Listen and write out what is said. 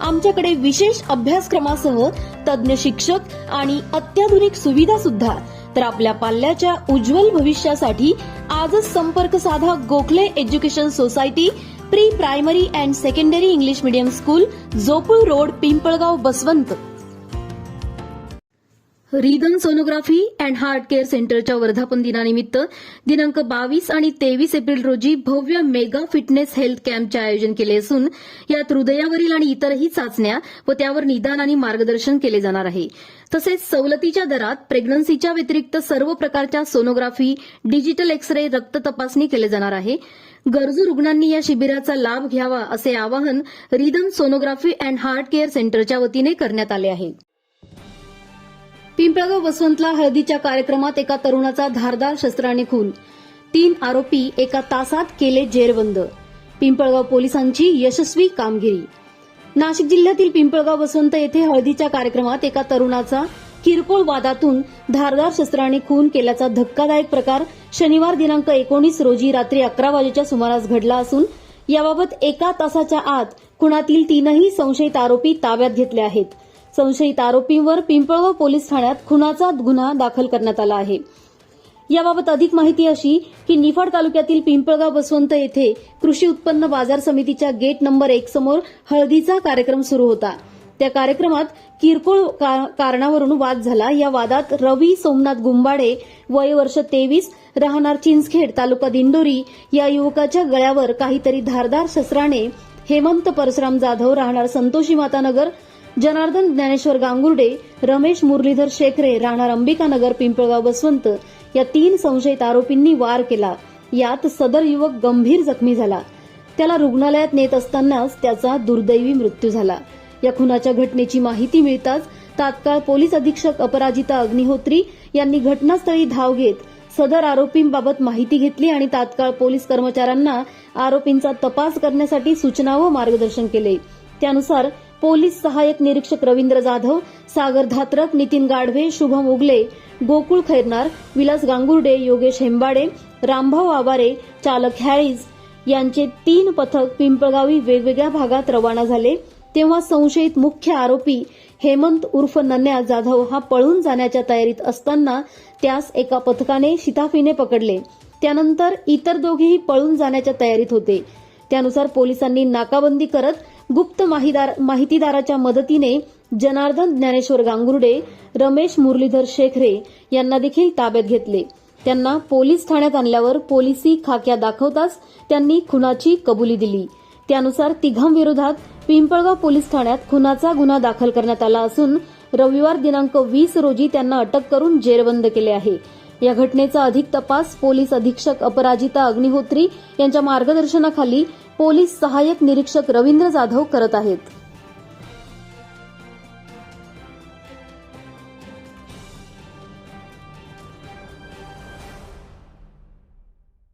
आमच्याकडे विशेष अभ्यासक्रमासह तज्ज्ञ शिक्षक आणि अत्याधुनिक सुविधा सुद्धा. तर आपल्या पाल्याच्या उज्ज्वल भविष्यासाठी आजच संपर्क साधा Gokhale education society pre primary and secondary English medium school Jopul road Pimpalgaon Baswant. Rhythm sonography and heart care सेंटरच्या वर्धापन दिनानिमित्त दिनांक बावीस आणि तेवीस एप्रिल रोजी भव्य मेगा फिटनेस हेल्थ कॅम्पचे आयोजन केले असून यात हृदयावरील आणि इतरही चाचण्या व त्यावर निदान आणि मार्गदर्शन केले जाणार आहे. तसेच सवलतीच्या दरात प्रेग्नन्सीच्या व्यतिरिक्त सर्व प्रकारच्या सोनोग्राफी डिजिटल एक्स रे रक्त तपासणी केले जाणार आहे. गरजू रुग्णांनी या शिबिराचा लाभ घ्यावा असे आवाहन rhythm sonography and heart care सेंटरच्या वतीने करण्यात आले आहे. पिंपळगाव वसवंतला हळदीच्या कार्यक्रमात एका तरुणाचा धारदार शस्त्राने खून. तीन आरोपी एका तासात केले जेरबंद. पिंपळगाव पोलिसांची यशस्वी कामगिरी. नाशिक जिल्ह्यातील पिंपळगाव वसंत येथे हळदीच्या कार्यक्रमात एका तरुणाचा किरकोळ वादातून धारदार शस्त्राने खून केल्याचा धक्कादायक प्रकार शनिवार दिनांक एकोणीस रोजी रात्री अकरा वाजेच्या सुमारास घडला असून याबाबत एका तासाच्या आत खुणातील तीनही संशयित आरोपी ताब्यात घेतले आहेत. संशयित आरोपींवर पिंपळगाव पोलीस ठाण्यात खुनाचा गुन्हा दाखल करण्यात आला आहे. याबाबत अधिक माहिती अशी की निफाड तालुक्यातील पिंपळगाव बसवंत येथे कृषी उत्पन्न बाजार समितीच्या गेट नंबर एक समोर हळदीचा कार्यक्रम सुरू होता. त्या कार्यक्रमात किरकोळ का- कारणावरून वाद झाला. या वादात रवी सोमनाथ गुंबाडे वय वर्ष तेवीस राहणार चिंचखेड तालुका दिंडोरी या युवकाच्या गळ्यावर काहीतरी धारदार शस्त्राने हेमंत परशुराम जाधव राहणार संतोषी मातानगर जनार्दन ज्ञानेश्वर गांगुर्डे रमेश मुरलीधर शेखरे राहणार अंबिकानगर पिंपळगाव बसवंत या तीन संशयित आरोपींनी वार केला. यात सदर युवक गंभीर जखमी झाला. त्याला रुग्णालयात नेत असतानाच त्याचा दुर्दैवी मृत्यू झाला. या खुनाच्या घटनेची माहिती मिळताच तात्काळ पोलीस अधीक्षक अपराजिता अग्निहोत्री यांनी घटनास्थळी धाव घेत सदर आरोपींबाबत माहिती घेतली आणि तात्काळ पोलीस कर्मचाऱ्यांना आरोपींचा तपास करण्यासाठी सूचना व मार्गदर्शन केले. त्यानुसार पोलीस सहाय्यक निरीक्षक रवींद्र जाधव सागर धात्रक नितीन गाढवे शुभम उगले गोकुळ खैरनार विलास गांगुर्डे योगेश हेंबाडे रामभाऊ आवारे चालक हॅळीज यांचे तीन पथक पिंपळगावी वेगवेगळ्या भागात रवाना झाले. तेव्हा संशयित मुख्य आरोपी हेमंत उर्फ नन्या जाधव हा पळून जाण्याच्या तयारीत असताना त्यास एका पथकाने शिताफीने पकडले. त्यानंतर इतर दोघेही पळून जाण्याच्या तयारीत होते. त्यानुसार पोलिसांनी नाकाबंदी करत गुप्त माहिदार माहितीदाराच्या मदतीने जनार्दन ज्ञानेश्वर गांगुर्डे रमेश मुरलीधर शेखरे यांना देखील ताब्यात घेतले. त्यांना पोलीस ठाण्यात आणल्यावर पोलिसी खाक्या दाखवताच त्यांनी खुनाची कबुली दिली. त्यानुसार तिघांविरोधात पिंपळगाव पोलीस ठाण्यात खुनाचा गुन्हा दाखल करण्यात आला असून रविवार दिनांक वीस रोजी त्यांना अटक करून जेरबंद केले आहे. या घटनेचा अधिक तपास पोलीस अधीक्षक अपराजिता अग्निहोत्री यांच्या मार्गदर्शनाखाली पोलीस सहाय्यक निरीक्षक रवींद्र जाधव करत आहेत.